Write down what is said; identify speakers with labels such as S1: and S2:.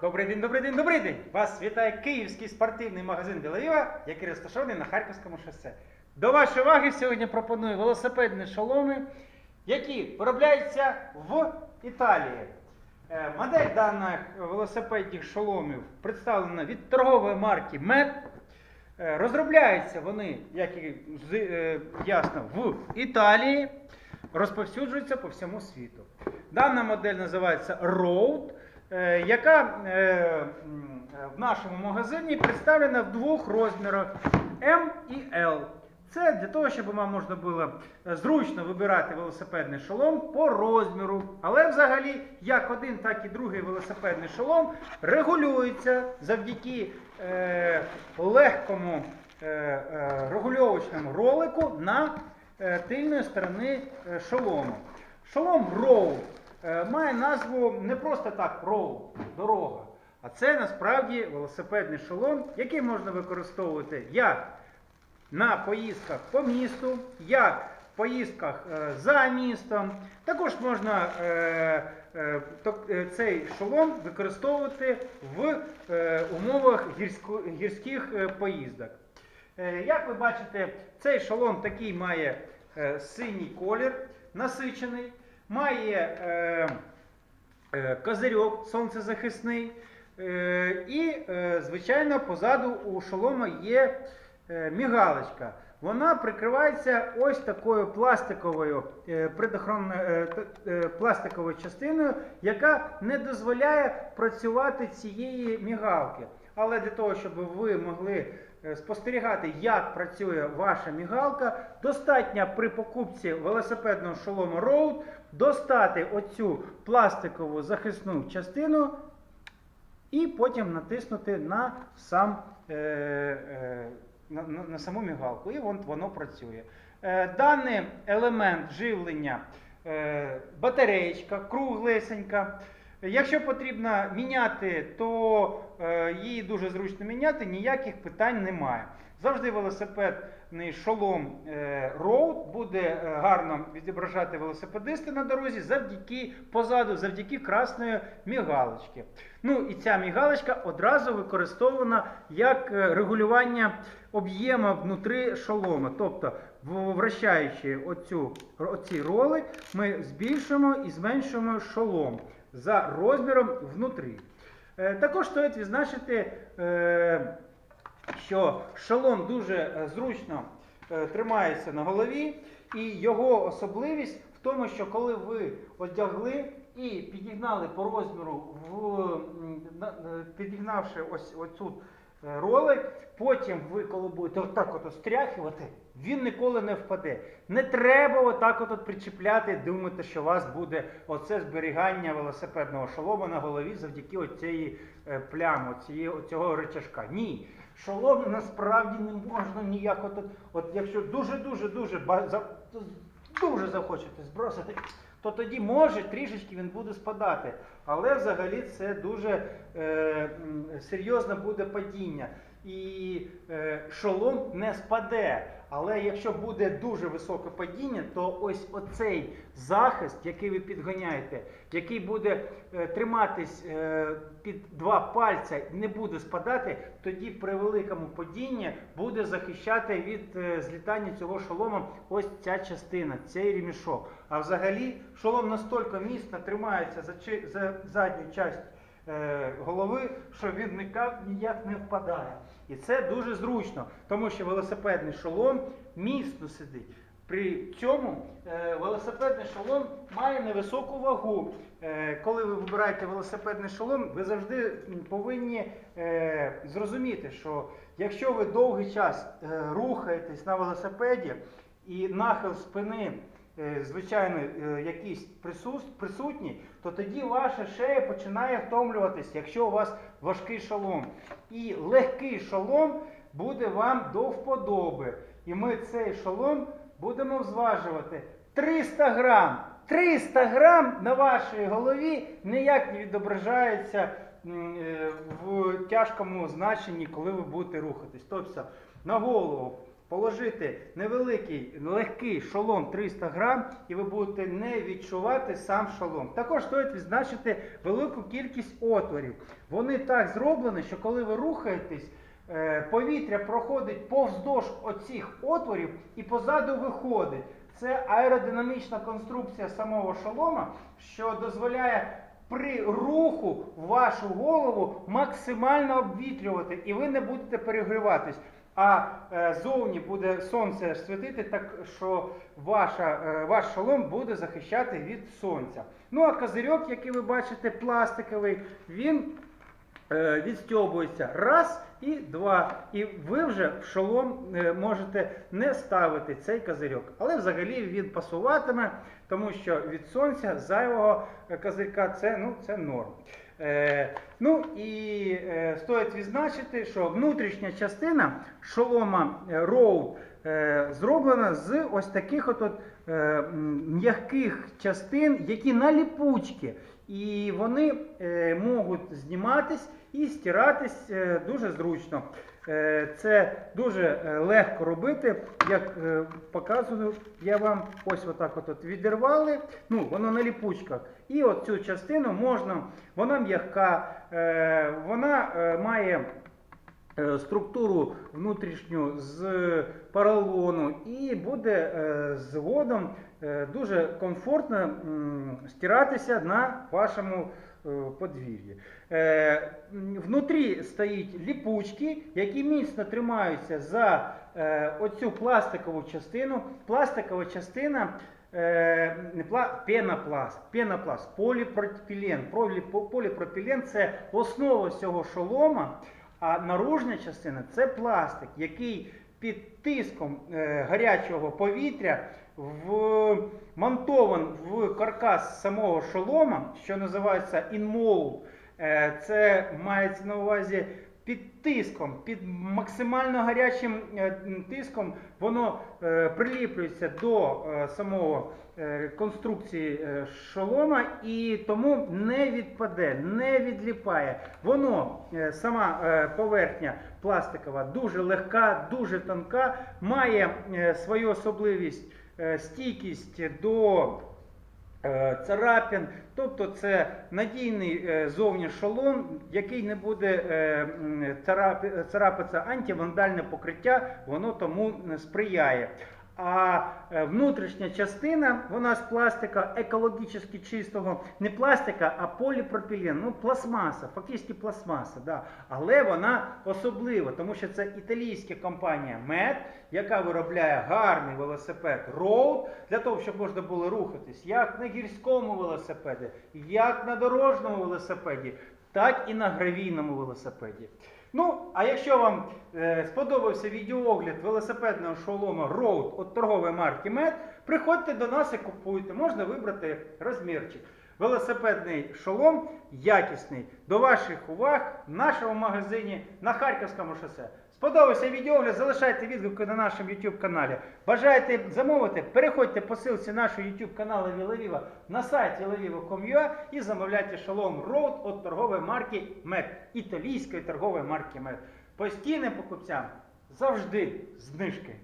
S1: Добрий день, добрий день, добрий день! Вас вітає київський спортивний магазин Білаєва, який розташований на Харківському шосе. До вашої уваги сьогодні пропоную велосипедні шоломи, які виробляються в Італії. Е, Модель даних велосипедних шоломів представлена від торгової марки MED. Е, Розробляються вони, як і е, ясно, в Італії, розповсюджуються по всьому світу. Дана модель називається Road, яка е, в нашому магазині представлена в двох розмірах М і L. Це для того, щоб вам можна було е, зручно вибирати велосипедний шолом по розміру. Але взагалі, як один, так і другий велосипедний шолом регулюється завдяки е, легкому е, е, регульовочному ролику на е, тильної сторони е, шолому. Шолом е, має назву не просто так Road, дорога. А це насправді велосипедний шолом, який можна використовувати як на поїздках по місту, як в поїздках е, за містом. Також можна е, е, е, цей шолом використовувати в е, умовах гірських е, поїздок. Е, Як ви бачите, цей шолом такий має е, синій колір, насичений, має е, е, козирьок сонцезахисний. Е, І, е, звичайно, позаду у шолома є е, мігалочка. Вона прикривається ось такою пластиковою, е, предохоронною, е, е, пластиковою частиною, яка не дозволяє працювати цієї мігалки. Але для того, щоб ви могли спостерігати, як працює ваша мігалка, достатньо при покупці велосипедного шолому Road достати оцю пластикову захисну частину і потім натиснути на сам. Е, е, на, на, на саму мігалку, і вон, воно працює. Е, даний елемент живлення е, батареєчка, круглесенька. Якщо потрібно міняти, то е, її дуже зручно міняти, ніяких питань немає. Завжди велосипедний шолом е, Road буде е, гарно відображати велосипедиста на дорозі завдяки позаду, завдяки красної мігалочки. Ну і ця мігалочка одразу використована як е, регулювання об'єму внутрі шолома. Тобто, вращаючи оцю, оці роли, ми збільшуємо і зменшуємо шолом за розміром внутрі. Е, Також стоїть відзначити, е, що шалон дуже е, зручно тримається на голові, і його особливість в тому, що коли ви одягли і підігнали по розміру, в, підігнавши ось ось е, ролик, потім ви, коли будете отак от стряхувати, він ніколи не впаде. Не треба отак от причіпляти, думати, що у вас буде оце зберігання велосипедного шолома на голові завдяки оцієї е, плями, оцього речашка. Ні. Шолом насправді не можна ніяк. От, от, якщо дуже-дуже дуже ба- за- дуже захочете збросити, то тоді може трішечки він буде спадати. Але взагалі це дуже е, серйозне буде падіння. І е, шолом не спаде. Але якщо буде дуже високе падіння, то ось оцей захист, який ви підганяєте, який буде е, триматись е, під два пальця, не буде спадати, тоді при великому падінні буде захищати від злітання цього шолома ось ця частина, цей ремішок. А взагалі шолом настільки міцно тримається за, задню частину голови, що він ніяк, ніяк не впадає. І це дуже зручно, тому що велосипедний шолом міцно сидить. При цьому е, велосипедний шолом має невисоку вагу. Е, коли ви вибираєте велосипедний шолом, ви завжди повинні е, зрозуміти, що якщо ви довгий час е, рухаєтесь на велосипеді і нахил спини е, звичайно, е, якийсь присус- присутній, то тоді ваша шея починає втомлюватись, якщо у вас важкий шолом. І легкий шолом буде вам до вподоби. І ми цей шолом будемо зважувати 300 грам. 300 грам на вашій голові ніяк не відображається е, в тяжкому значенні, коли ви будете рухатись. Тобто на голову положити невеликий, легкий шолом 300 грам, і ви будете не відчувати сам шолом. Також стоїть відзначити велику кількість отворів. Вони так зроблені, що коли ви рухаєтесь, е, повітря проходить повздовж оцих отворів і позаду виходить. Це аеродинамічна конструкція самого шолома, що дозволяє при руху вашу голову максимально обвітрювати, і ви не будете перегріватись. А е, зовні буде сонце світити, так що ваша, е, ваш шолом буде захищати від сонця. Ну а козирьок, який ви бачите, пластиковий, він е, відстьобується раз і два. І ви вже в шолом можете не ставити цей козирьок. Але взагалі він пасуватиме, тому що від сонця зайвого козирька це, ну, це норм. Е, ну і е, стоїть відзначити, що внутрішня частина шолома е, е, зроблена з ось таких от, от м'яких частин, які на ліпучки. І вони можуть зніматись і стиратись дуже зручно. Е, це дуже е, легко робити, як е, показую я вам. Ось отак от, відірвали. Ну, воно на ліпучках. І от цю частину можна, вона м'яка, вона має структуру внутрішню з поролону і буде згодом дуже комфортно стиратися на вашому подвір'ї. Е, Внутрі стоїть ліпучки, які міцно тримаються за е, оцю пластикову частину. Пластикова частина е, не пла- пенопласт, пенопласт, поліпропілен. Поліпропілен це основа всього шолома. А наружна частина це пластик, який під тиском е, гарячого повітря вмонтован в каркас самого шолома, що називається inmold. Е, це мається на увазі під тиском, під максимально гарячим е, тиском воно е, приліплюється до е, самого конструкції шолома і тому не відпаде, не відліпає. Воно, сама поверхня пластикова, дуже легка, дуже тонка, має свою особливість стійкість до е, царапин, тобто це надійний е, зовні шолом, який не буде царапитися царапатися антивандальне покриття, воно тому сприяє. А е, внутрішня частина, вона з пластика екологічно чистого, не пластика, а поліпропілен, ну пластмаса, фактично пластмаса, да. але вона особлива, тому що це італійська компанія MED, яка виробляє гарний велосипед Road, для того, щоб можна було рухатись як на гірському велосипеді, як на дорожньому велосипеді, так і на гравійному велосипеді. Ну, а якщо вам е, сподобався відеоогляд велосипедного шолома Road від торгової марки MED, приходьте до нас і купуйте. Можна вибрати розмірчик. Велосипедний шолом якісний до ваших уваг в нашому магазині на Харківському шосе. Сподобався відеоогляд, залишайте відгуки на нашому YouTube каналі. Бажаєте замовити, переходьте по силці нашого YouTube каналу Вілавіва на сайт vilaviva.com.ua і замовляйте шалом Road від торгової марки Мед, італійської торгової марки Мед. Постійним покупцям завжди знижки.